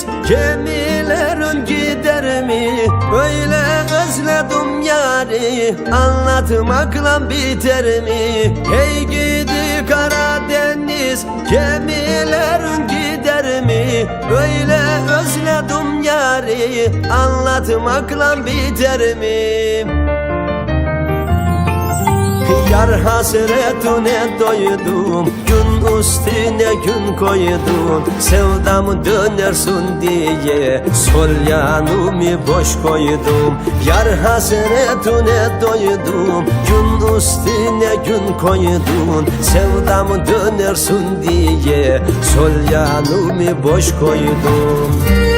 biz Gemilerin gider mi? Öyle özledim yari Anlatmakla biter mi? Hey gidi Karadeniz Gemilerin gider mi? Öyle özledim yari Anlatmakla biter mi? Yar hasretine doydum Gün üstüne gün koydum Sevdam dönersin diye Sol yanımı boş koydum. Yar hasretine doydum Gün üstüne gün koydum Sevdam dönersin diye Sol yanımı boş koydum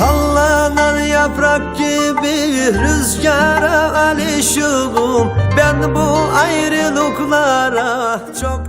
Sallanan yaprak gibi rüzgara alışığım Ben bu ayrılıklara çok